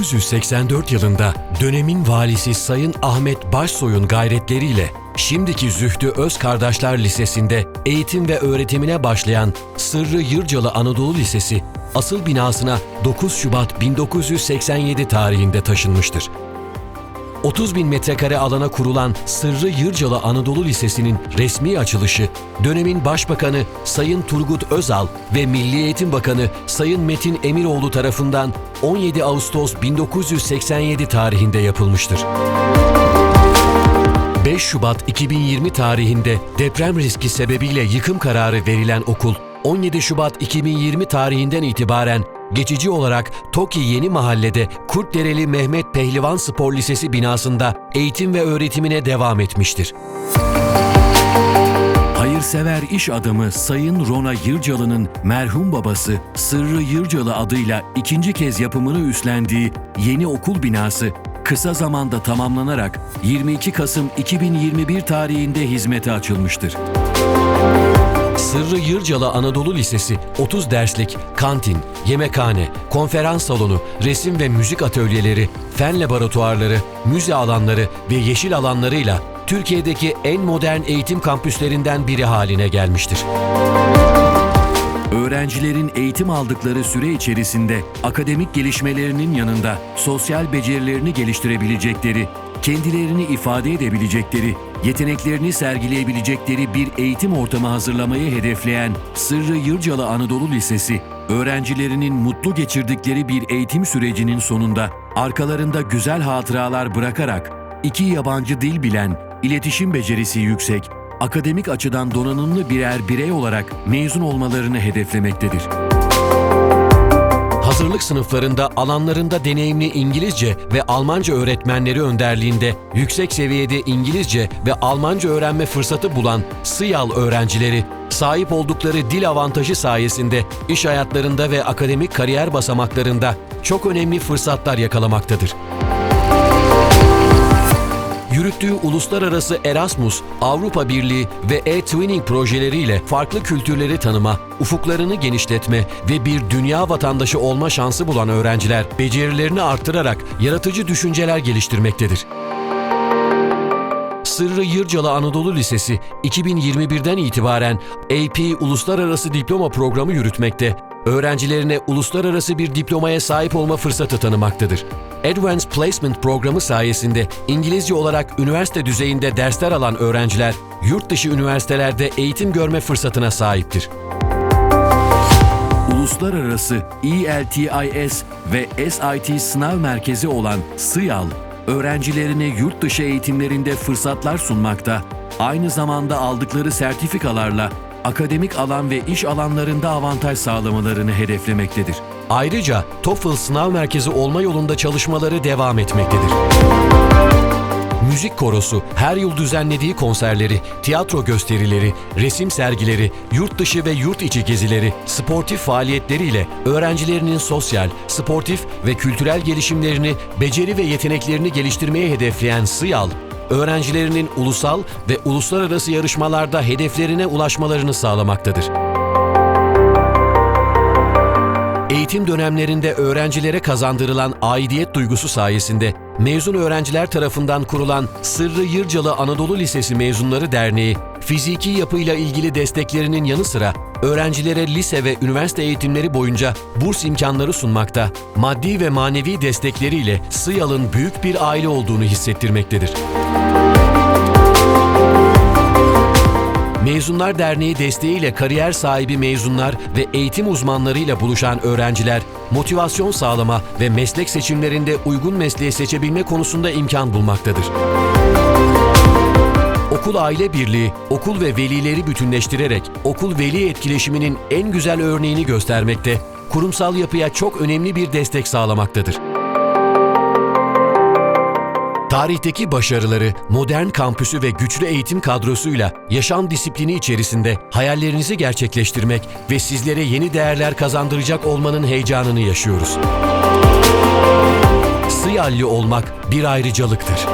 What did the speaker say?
1984 yılında dönemin valisi Sayın Ahmet Başsoy'un gayretleriyle şimdiki Zühtü Öz Kardeşler Lisesi'nde eğitim ve öğretimine başlayan Sırrı Yırcalı Anadolu Lisesi asıl binasına 9 Şubat 1987 tarihinde taşınmıştır. 30 bin metrekare alana kurulan Sırrı Yırcalı Anadolu Lisesi'nin resmi açılışı, dönemin Başbakanı Sayın Turgut Özal ve Milli Eğitim Bakanı Sayın Metin Emiroğlu tarafından 17 Ağustos 1987 tarihinde yapılmıştır. 5 Şubat 2020 tarihinde deprem riski sebebiyle yıkım kararı verilen okul, 17 Şubat 2020 tarihinden itibaren geçici olarak TOKİ Yeni Mahalle'de Kurtdereli Mehmet Pehlivan Spor Lisesi binasında eğitim ve öğretimine devam etmiştir. Hayırsever iş adamı Sayın Rona Yırcalı'nın merhum babası Sırrı Yırcalı adıyla ikinci kez yapımını üstlendiği yeni okul binası kısa zamanda tamamlanarak 22 Kasım 2021 tarihinde hizmete açılmıştır. Sırrı Yırcalı Anadolu Lisesi 30 derslik kantin, yemekhane, konferans salonu, resim ve müzik atölyeleri, fen laboratuvarları, müze alanları ve yeşil alanlarıyla Türkiye'deki en modern eğitim kampüslerinden biri haline gelmiştir. Öğrencilerin eğitim aldıkları süre içerisinde akademik gelişmelerinin yanında sosyal becerilerini geliştirebilecekleri, kendilerini ifade edebilecekleri, yeteneklerini sergileyebilecekleri bir eğitim ortamı hazırlamayı hedefleyen Sırrı Yırcalı Anadolu Lisesi, öğrencilerinin mutlu geçirdikleri bir eğitim sürecinin sonunda arkalarında güzel hatıralar bırakarak iki yabancı dil bilen, iletişim becerisi yüksek, akademik açıdan donanımlı birer birey olarak mezun olmalarını hedeflemektedir. Hazırlık sınıflarında alanlarında deneyimli İngilizce ve Almanca öğretmenleri önderliğinde yüksek seviyede İngilizce ve Almanca öğrenme fırsatı bulan SİAL öğrencileri sahip oldukları dil avantajı sayesinde iş hayatlarında ve akademik kariyer basamaklarında çok önemli fırsatlar yakalamaktadır yürüttüğü uluslararası Erasmus, Avrupa Birliği ve e-twinning projeleriyle farklı kültürleri tanıma, ufuklarını genişletme ve bir dünya vatandaşı olma şansı bulan öğrenciler becerilerini arttırarak yaratıcı düşünceler geliştirmektedir. Sırrı Yırcalı Anadolu Lisesi 2021'den itibaren AP Uluslararası Diploma Programı yürütmekte, öğrencilerine uluslararası bir diplomaya sahip olma fırsatı tanımaktadır. Advanced Placement programı sayesinde İngilizce olarak üniversite düzeyinde dersler alan öğrenciler yurt dışı üniversitelerde eğitim görme fırsatına sahiptir. Uluslararası ELTIS ve SIT sınav merkezi olan SIAL, öğrencilerine yurt dışı eğitimlerinde fırsatlar sunmakta, aynı zamanda aldıkları sertifikalarla akademik alan ve iş alanlarında avantaj sağlamalarını hedeflemektedir. Ayrıca TOEFL sınav merkezi olma yolunda çalışmaları devam etmektedir. Müzik korosu her yıl düzenlediği konserleri, tiyatro gösterileri, resim sergileri, yurt dışı ve yurt içi gezileri, sportif faaliyetleriyle öğrencilerinin sosyal, sportif ve kültürel gelişimlerini, beceri ve yeteneklerini geliştirmeye hedefleyen SİAL, öğrencilerinin ulusal ve uluslararası yarışmalarda hedeflerine ulaşmalarını sağlamaktadır. Eğitim dönemlerinde öğrencilere kazandırılan aidiyet duygusu sayesinde mezun öğrenciler tarafından kurulan Sırrı Yırcalı Anadolu Lisesi Mezunları Derneği, fiziki yapıyla ilgili desteklerinin yanı sıra öğrencilere lise ve üniversite eğitimleri boyunca burs imkanları sunmakta, maddi ve manevi destekleriyle SİAL'ın büyük bir aile olduğunu hissettirmektedir. Mezunlar Derneği desteğiyle kariyer sahibi mezunlar ve eğitim uzmanlarıyla buluşan öğrenciler, motivasyon sağlama ve meslek seçimlerinde uygun mesleği seçebilme konusunda imkan bulmaktadır. Okul Aile Birliği, okul ve velileri bütünleştirerek okul veli etkileşiminin en güzel örneğini göstermekte, kurumsal yapıya çok önemli bir destek sağlamaktadır. Tarihteki başarıları, modern kampüsü ve güçlü eğitim kadrosuyla yaşam disiplini içerisinde hayallerinizi gerçekleştirmek ve sizlere yeni değerler kazandıracak olmanın heyecanını yaşıyoruz. Sıyalli olmak bir ayrıcalıktır.